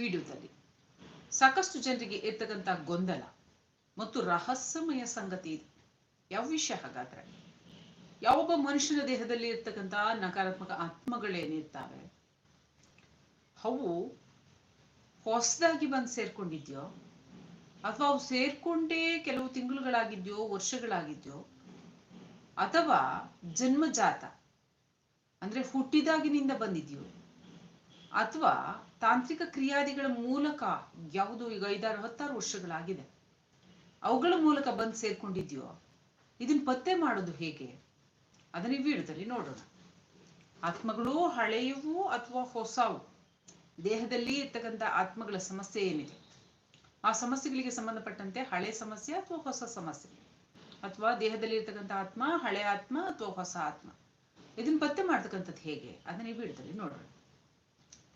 ವಿಡಿಯೋದಲ್ಲಿ ಸಾಕಷ್ಟು ಜನರಿಗೆ ಇರ್ತಕ್ಕಂಥ ಗೊಂದಲ ಮತ್ತು ರಹಸ್ಯಮಯ ಸಂಗತಿ ಇದೆ. ಯಾವ ವಿಷಯ ಹಾಗಾದ್ರೆ? ಯಾವೊಬ್ಬ ಮನುಷ್ಯನ ದೇಹದಲ್ಲಿ ಇರ್ತಕ್ಕಂಥ ನಕಾರಾತ್ಮಕ ಆತ್ಮಗಳೇನಿರ್ತಾವೆ? ಅವು ಹೊಸದಾಗಿ ಬಂದು ಸೇರ್ಕೊಂಡಿದ್ಯೋ? ಅಥವಾ ಅವು ಸೇರ್ಕೊಂಡೇ ಕೆಲವು ತಿಂಗಳುಗಳಾಗಿದ್ಯೋ, ವರ್ಷಗಳಾಗಿದ್ಯೋ? ಅಥವಾ ಜನ್ಮಜಾತ, ಅಂದ್ರೆ ಹುಟ್ಟಿದಾಗಿನಿಂದ ಬಂದಿದ್ಯೋ? ಅಥವಾ ತಾಂತ್ರಿಕ ಕ್ರಿಯಾದಿಗಳ ಮೂಲಕ ಯಾವುದು ಈಗ ಐದಾರು, ಹತ್ತಾರು ವರ್ಷಗಳಾಗಿದೆ. ಅವುಗಳ ಮೂಲಕ ಬಂದು ಸೇರ್ಕೊಂಡಿದ್ಯೋ ಇದನ್ನ ಪತ್ತೆ ಮಾಡೋದು ಹೇಗೆ? ಅದನ್ನ ಈ ವಿಡಿಯೋದಲ್ಲಿ ನೋಡೋಣ. ಆತ್ಮಗಳು ಹಳೆಯವು ಅಥವಾ ಹೊಸವು, ದೇಹದಲ್ಲಿ ಇರ್ತಕ್ಕಂಥ ಆತ್ಮಗಳ ಸಮಸ್ಯೆ ಏನಿದೆ? ಆ ಸಮಸ್ಯೆಗಳಿಗೆ ಸಂಬಂಧಪಟ್ಟಂತೆ ಹಳೆ ಸಮಸ್ಯೆ ಅಥವಾ ಹೊಸ ಸಮಸ್ಯೆ? ಅಥವಾ ದೇಹದಲ್ಲಿ ಇರ್ತಕ್ಕಂಥ ಆತ್ಮ, ಹಳೆ ಆತ್ಮ ಅಥವಾ ಹೊಸ ಆತ್ಮ? ಇದನ್ನ ಪತ್ತೆ ಮಾಡ್ತಕ್ಕಂಥದ್ದು ಹೇಗೆ? ಅದನ್ನ ಈ ವಿಡಿಯೋದಲ್ಲಿ ನೋಡೋಣ.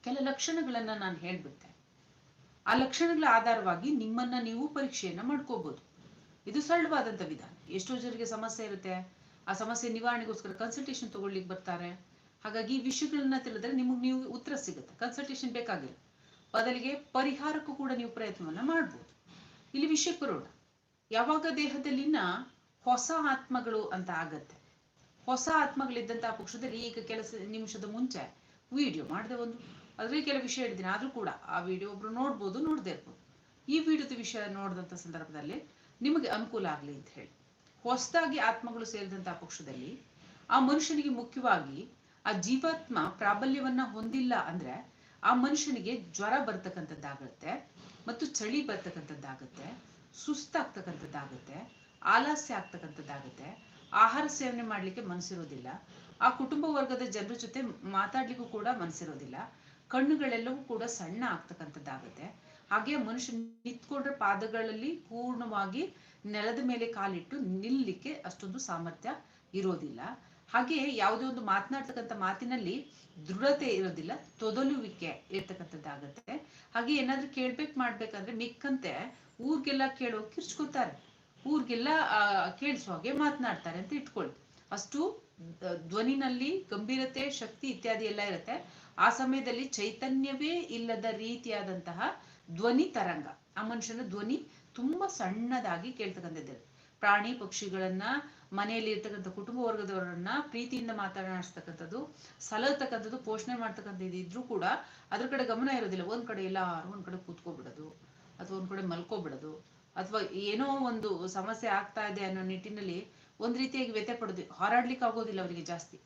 ಕೆಲ ಲಕ್ಷಣಗಳನ್ನ ನಾನು ಹೇಳ್ಬಿಡ್ತೆ. ಆ ಲಕ್ಷಣಗಳ ಆಧಾರವಾಗಿ ನಿಮ್ಮನ್ನ ನೀವು ಪರೀಕ್ಷೆಯನ್ನ ಮಾಡ್ಕೋಬಹುದು ಇದು ಸರಳವಾದಂತ ವಿಧಾನ. ಎಷ್ಟೋ ಜನರಿಗೆ ಸಮಸ್ಯೆ ಇರುತ್ತೆ. ಆ ಸಮಸ್ಯೆ ನಿವಾರಣೆಗೋಸ್ಕರ ಕನ್ಸಲ್ಟೇಷನ್ ತಗೊಳ್ಳಿಕ್ಕೆ ಬರ್ತಾರೆ. ಹಾಗಾಗಿ ಈ ವಿಷಯಗಳನ್ನ ತಿಳಿದ್ರೆ ನಿಮಗೆ ನೀವು ಉತ್ತರ ಸಿಗುತ್ತೆ. ಕನ್ಸಲ್ಟೇಷನ್ ಬೇಕಾಗಿಲ್ಲ. ಬದಲಿಗೆ ಪರಿಹಾರಕ್ಕೂ ಕೂಡ ನೀವು ಪ್ರಯತ್ನವನ್ನ ಮಾಡ್ಬೋದು. ಇಲ್ಲಿ ವಿಷಯ ಬರೋಣ ಯಾವಾಗ ದೇಹದಲ್ಲಿನ ಹೊಸ ಆತ್ಮಗಳು ಅಂತ ಆಗತ್ತೆ. ಹೊಸ ಆತ್ಮಗಳಿದ್ದಂತಹ ಪಕ್ಷದಲ್ಲಿ ಈಗ ಕೆಲಸ ನಿಮಿಷದ ಮುಂಚೆ ವಿಡಿಯೋ ಮಾಡಿದೆ ಒಂದು. ಅದ್ರಲ್ಲಿ ಕೆಲವು ವಿಷಯ ಹೇಳಿದ್ದೀನಿ. ಆದರೂ ಕೂಡ ಆ ವಿಡಿಯೋ ಒಬ್ರು ನೋಡ್ಬೋದು, ನೋಡದೆ ಇರ್ಬೋದು. ಈ ವಿಡಿಯೋದ ವಿಷಯ ನೋಡಿದಂಥ ಸಂದರ್ಭದಲ್ಲಿ ನಿಮಗೆ ಅನುಕೂಲ ಆಗಲಿ ಅಂತ ಹೇಳಿ. ಹೊಸದಾಗಿ ಆತ್ಮಗಳು ಸೇರಿದಂತಹ ಪಕ್ಷದಲ್ಲಿ ಆ ಮನುಷ್ಯನಿಗೆ ಮುಖ್ಯವಾಗಿ ಆ ಜೀವಾತ್ಮ ಪ್ರಾಬಲ್ಯವನ್ನ ಹೊಂದಿಲ್ಲ ಅಂದ್ರೆ ಆ ಮನುಷ್ಯನಿಗೆ ಜ್ವರ ಬರ್ತಕ್ಕಂಥದ್ದಾಗತ್ತೆ ಮತ್ತು ಚಳಿ ಬರ್ತಕ್ಕಂಥದ್ದಾಗತ್ತೆ, ಸುಸ್ತಾಗ್ತಕ್ಕಂಥದ್ದಾಗತ್ತೆ, ಆಲಸ್ಯ ಆಗ್ತಕ್ಕಂಥದ್ದಾಗತ್ತೆ. ಆಹಾರ ಸೇವನೆ ಮಾಡ್ಲಿಕ್ಕೆ ಮನಸ್ಸಿರೋದಿಲ್ಲ ಆ ಕುಟುಂಬ ವರ್ಗದ ಜನರ ಜೊತೆ ಮಾತಾಡ್ಲಿಕ್ಕೂ ಕೂಡ ಮನಸ್ಸಿರೋದಿಲ್ಲ ಕಣ್ಣುಗಳೆಲ್ಲವೂ ಕೂಡ ಸಣ್ಣ ಆಗ್ತಕ್ಕಂಥದ್ದಾಗುತ್ತೆ. ಹಾಗೆ ಮನುಷ್ಯ ನಿಂತ್ಕೊಂಡ್ರೆ ಪಾದಗಳಲ್ಲಿ ಪೂರ್ಣವಾಗಿ ನೆಲದ ಮೇಲೆ ಕಾಲಿಟ್ಟು ನಿಲ್ಲಿಕ್ಕೆ ಅಷ್ಟೊಂದು ಸಾಮರ್ಥ್ಯ ಇರೋದಿಲ್ಲ. ಹಾಗೆ ಯಾವುದೇ ಒಂದು ಮಾತನಾಡ್ತಕ್ಕಂಥ ಮಾತಿನಲ್ಲಿ ದೃಢತೆ ಇರೋದಿಲ್ಲ, ತೊದಲುವಿಕೆ ಇರ್ತಕ್ಕಂಥದ್ದಾಗತ್ತೆ. ಹಾಗೆ ಏನಾದ್ರೂ ಕೇಳ್ಬೇಕು ಮಾಡ್ಬೇಕಂದ್ರೆ ಮಿಕ್ಕಂತೆ ಊರ್ಗೆಲ್ಲ ಕೇಳೋ ಕಿರ್ಚ್ಕೊತಾರೆ. ಊರ್ಗೆಲ್ಲ ಕೇಳಿಸೋ ಹಾಗೆ ಮಾತನಾಡ್ತಾರೆ ಅಂತ ಇಟ್ಕೊಳ್ಳಿ ಅಷ್ಟು ಧ್ವನಿನಲ್ಲಿ ಗಂಭೀರತೆ, ಶಕ್ತಿ ಇತ್ಯಾದಿ ಎಲ್ಲ ಇರುತ್ತೆ. ಆ ಸಮಯದಲ್ಲಿ ಚೈತನ್ಯವೇ ಇಲ್ಲದ ರೀತಿಯಾದಂತಹ ಧ್ವನಿ ತರಂಗ. ಆ ಮನುಷ್ಯನ ಧ್ವನಿ ತುಂಬಾ ಸಣ್ಣದಾಗಿ ಕೇಳ್ತಕ್ಕಂಥದ್ದು ಪ್ರಾಣಿ ಪಕ್ಷಿಗಳನ್ನ, ಮನೆಯಲ್ಲಿ ಇರ್ತಕ್ಕಂಥ ಕುಟುಂಬ ವರ್ಗದವರನ್ನ ಪ್ರೀತಿಯಿಂದ ಮಾತನಾಡಿಸ್ತಕ್ಕಂಥದ್ದು, ಸಲಹತಕ್ಕಂಥದ್ದು, ಪೋಷಣೆ ಮಾಡ್ತಕ್ಕಂಥದ್ದು ಇದ್ರೂ ಕೂಡ ಅದ್ರ ಕಡೆ ಗಮನ ಇರೋದಿಲ್ಲ. ಒಂದ್ ಕಡೆ ಎಲ್ಲಾರು ಒಂದ್ ಕಡೆ ಕೂತ್ಕೊಬಿಡೋದು, ಅಥವಾ ಒಂದ್ ಕಡೆ ಮಲ್ಕೋಬಿಡೋದು, ಅಥವಾ ಏನೋ ಒಂದು ಸಮಸ್ಯೆ ಆಗ್ತಾ ಇದೆ ಅನ್ನೋ ನಿಟ್ಟಿನಲ್ಲಿ ಒಂದ್ ರೀತಿಯಾಗಿ ವ್ಯಥೆ ಪಡೋದು. ಹಾರಾಡ್ಲಿಕ್ಕೆ ಆಗೋದಿಲ್ಲ ಅವರಿಗೆ ಜಾಸ್ತಿ.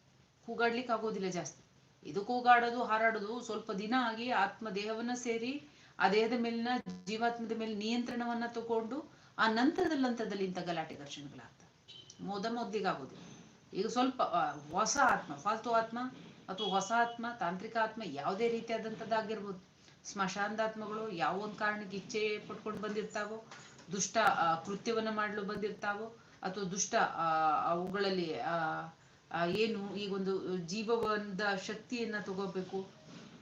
ಕೂಗಾಡ್ಲಿಕ್ಕೆ ಆಗೋದಿಲ್ಲ ಜಾಸ್ತಿ. ಇದು ಕೂಗಾಡೋದು, ಹಾರಾಡೋದು ಸ್ವಲ್ಪ ದಿನ ಆಗಿ ಆತ್ಮ ದೇಹವನ್ನ ಸೇರಿ, ಆ ದೇಹದ ಮೇಲಿನ ಜೀವಾತ್ಮದ ಮೇಲೆ ನಿಯಂತ್ರಣವನ್ನ ತಗೊಂಡು, ಆ ನಂತರದಲ್ಲಿ ಹಂತದಲ್ಲಿ ಇಂಥ ಗಲಾಟೆ ಘರ್ಷಣೆಗಳಾಗ್ತವೆ. ಮೋದ ಮೊದ್ಲಿಗಾಗೋದು ಈಗ ಸ್ವಲ್ಪ ಹೊಸ ಆತ್ಮ, ಫಾಲ್ತು ಆತ್ಮ ಅಥವಾ ಹೊಸ ಆತ್ಮ, ತಾಂತ್ರಿಕ ಆತ್ಮ ಯಾವುದೇ ರೀತಿಯಾದಂಥದ್ದಾಗಿರ್ಬೋದು. ಸ್ಮಶಾಂತಾತ್ಮಗಳು ಯಾವ ಒಂದು ಕಾರಣಕ್ಕೆ ಇಚ್ಛೆ ಪಟ್ಕೊಂಡು ಬಂದಿರ್ತಾವೋ, ದುಷ್ಟ ಕೃತ್ಯವನ್ನು ಮಾಡಲು ಬಂದಿರ್ತಾವೋ ಅಥವಾ ದುಷ್ಟ ಅವುಗಳಲ್ಲಿ ಏನು ಈಗ ಒಂದು ಜೀವವಂದ ಶಕ್ತಿಯನ್ನ ತಗೋಬೇಕು.